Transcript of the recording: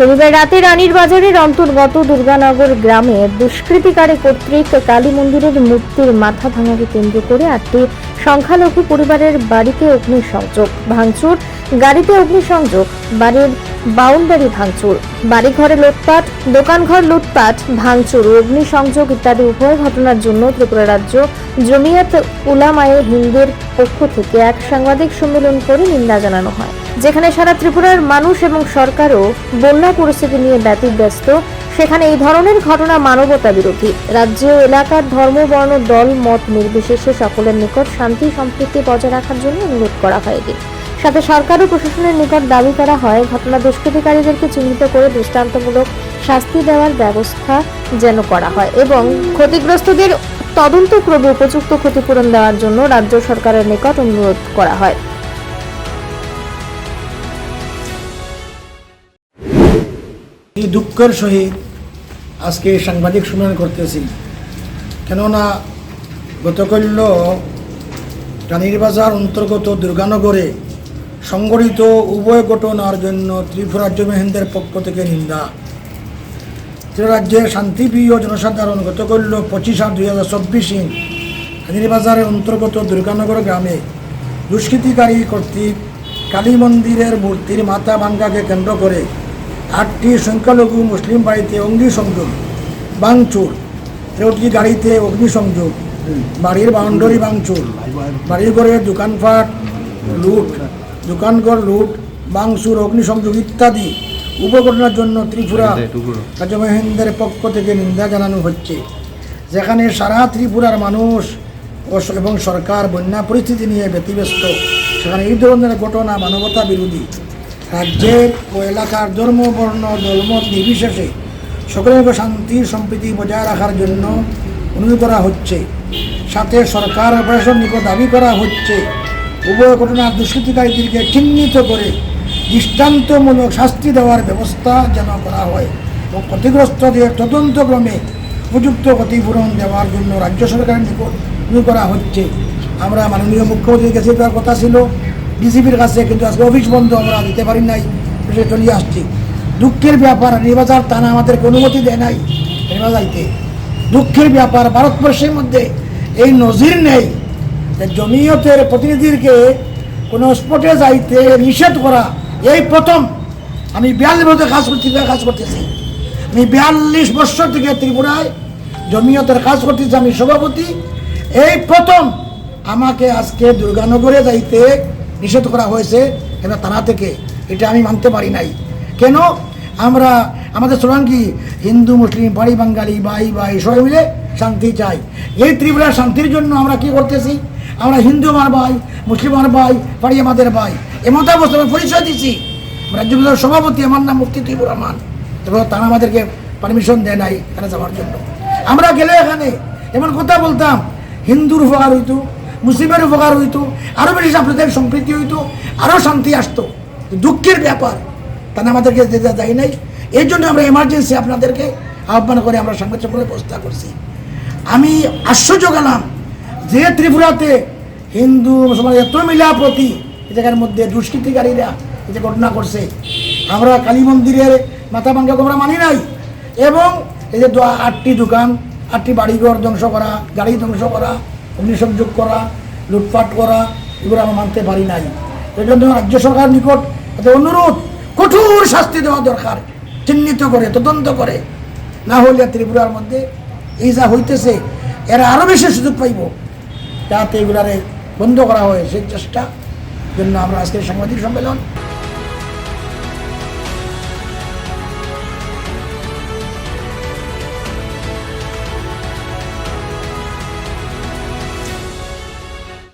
রবিবার রাতে রানীর বাজারের অন্তর্গত দুর্গানগর গ্রামে দুষ্কৃতিকারী কর্তৃক কালী মন্দিরের মূর্তির মাথা ভাঙাকে কেন্দ্র করে আটটি সংখ্যালঘু পরিবারের বাড়িতে অগ্নিসংযোগ ভাঙচুর, গাড়িতে অগ্নিসংযোগ, বাড়ির বাউন্ডারি ভাঙচুর, বাড়িঘরে লুটপাট, দোকানঘর লুটপাট, ভাঙচুর, অগ্নিসংযোগ ইত্যাদি উভয় ঘটনার জন্য ত্রিপুরা রাজ্য জমিয়াত উলামায়ে হিন্দের পক্ষ থেকে এক সাংবাদিক সম্মেলন করে নিন্দা জানানো হয়। যেখানে সারা ত্রিপুরার মানুষ এবং সরকারও বন্যা পরিস্থিতি নিয়ে ব্যতিব্যস্ত, সেখানে এই ধরনের ঘটনা মানবতা বিরোধী। রাজ্য, এলাকার ধর্ম, বর্ণ, দল, মত নির্বিশেষে সকলের নিকট শান্তি, সম্প্রীতি বজায় রাখার জন্য অনুরোধ করা হয় এটি সাথে সরকার ও প্রশাসনের নিকট দাবি করা হয়, ঘটনা দুষ্কৃতিকারীদেরকে চিহ্নিত করে দৃষ্টান্তমূলক শাস্তি দেওয়ার ব্যবস্থা যেন করা হয় এবং ক্ষতিগ্রস্তদের তদন্ত তদন্তক্রমে উপযুক্ত ক্ষতিপূরণ দেওয়ার জন্য রাজ্য সরকারের নিকট অনুরোধ করা হয়। এই দুঃখের সহিত আজকে সাংবাদিক সম্মেলন করতেছি। কেননা গতকাল্য রানীর বাজার অন্তর্গত দুর্গানগরে সংগঠিত উভয় ঘটনার জন্য ত্রিপুরা রাজ্য পক্ষ থেকে নিন্দা। ত্রিপুরা রাজ্যের শান্তিপ্রিয় জনসাধারণ গতকাল্য পঁচিশ আট দুই হাজার চব্বিশে রানীর বাজারের অন্তর্গত দুর্গানগর গ্রামে দুষ্কৃতিকারী কর্তৃক কালী মন্দিরের মূর্তির মাথা ভাঙ্গাকে কেন্দ্র করে আটটি সংখ্যালঘু মুসলিম বাড়িতে অগ্নিসংযোগ, বাংচুর, তেরোটি গাড়িতে অগ্নিসংযোগ, বাড়ির বাউন্ডারি বাংচুর, বাড়ির ঘরে দোকানপাট লুট, দোকানঘর লুট, বাংচুর, অগ্নিসংযোগ ইত্যাদি। উপঘটনার জন্য ত্রিপুরা রাজ্য পক্ষ থেকে নিন্দা জানানো হচ্ছে। যেখানে সারা ত্রিপুরার মানুষ এবং সরকার বন্যা পরিস্থিতি নিয়ে ব্যতিব্যস্ত। সেখানে এই ধরনের ঘটনা মানবতা বিরোধী। রাজ্যের ও এলাকার ধর্ম, বর্ণ, দলমত নির্বিশেষে সকলের শান্তি, সম্প্রীতি বজায় রাখার জন্য অনুরোধ করা হচ্ছে। সাথে সরকার প্রশাসন নিকট দাবি করা হচ্ছে, উভয় ঘটনার দুষ্কৃতিকারীদেরকে চিহ্নিত করে দৃষ্টান্তমূলক শাস্তি দেওয়ার ব্যবস্থা যেন করা হয় ও ক্ষতিগ্রস্তদের তদন্তক্রমে উপযুক্ত ক্ষতিপূরণ দেওয়ার জন্য রাজ্য সরকারের নিকট করা হচ্ছে। আমরা মাননীয় মুখ্যমন্ত্রীর কাছে দেওয়ার কথা ছিল ডিসিপির কাছে কিন্তু আজকে অফিস বন্ধ, আমরা দিতে পারি নাই সে চলে আসছি। দুঃখের ব্যাপার নির্বাচন টানা আমাদেরকে অনুমতি দেয় নাই নির্বাচাইতে দুঃখের ব্যাপার, ভারতবর্ষের মধ্যে এই নজির নেই যে জমিয়তের প্রতিনিধিকে কোনো স্পটে যাইতে নিষেধ করা, এই প্রথম। আমি বিয়াল্লিশ বছর কাজ করতে কাজ করতেছি। আমি বিয়াল্লিশ বছর থেকে ত্রিপুরায় জমিয়তের কাজ করতেছি, আমি সভাপতি। এই প্রথম আমাকে আজকে দুর্গানগরে যাইতে নিষেধ করা হয়েছে এবার থানা থেকে? এটা আমি মানতে পারি নাই। কেন? আমরা আমাদের স্লোগান কি হিন্দু, মুসলিম, বাড়ি বাঙালি, ভাই ভাই, সবাই মিলে শান্তি চাই। এই ত্রিপুরার শান্তির জন্য আমরা কি করতেছি? আমরা হিন্দু আমার ভাই, মুসলিম আমার ভাই, বাড়ি আমাদের ভাই, এমন অবস্থা, আমরা পরিচয় দিচ্ছি রাজ্য বিধানসভার সভাপতি, আমার নাম মুক্তি ত্রিপুর রহমান। এবং তারা আমাদেরকে পারমিশন দেয় নাই তারা যাওয়ার জন্য। আমরা গেলে এখানে, এমন কথা বলতাম, হিন্দুর উপকার হইতো। মুসলিমের উপকার হইতো আরও বেশি সাম্প্রদায়িক সম্প্রীতি হইতো আরও শান্তি আসতো। দুঃখের ব্যাপার তারা আমাদেরকে যেতে দেয় নাই। এই জন্য আমরা এমার্জেন্সি আপনাদেরকে আহ্বান করে আমরা সাংবাদিক সম্মেলনের ব্যবস্থা করছি। আমি আশ্চর্য গেলাম যে ত্রিপুরাতে হিন্দু, মুসলমান এত মিলাপ্রতি এই জায়গার মধ্যে দুষ্কৃতিকারীরা এই যে ঘটনা করছে। আমরা কালী মন্দিরের মাথা ভাঙ্গাকে আমরা মানি নাই। এবং এই যে আটটি দোকান, আটটি বাড়িঘর ধ্বংস করা, গাড়ি ধ্বংস করা অগ্নিসংযোগ করা, লুটপাট করা, এগুলো আমরা মানতে পারি নাই। এই জন্য রাজ্য সরকার নিকট অনুরোধ, কঠোর শাস্তি দেওয়া দরকার, চিহ্নিত করে, তদন্ত করে। না হলে ত্রিপুরার মধ্যে এই যা হইতেছে, এরা আরও বেশি সুযোগ পাইব। যাতে এগুলারে বন্ধ করা হয় সেই চেষ্টা জন্য আমরা আজকের সাংবাদিক সম্মেলন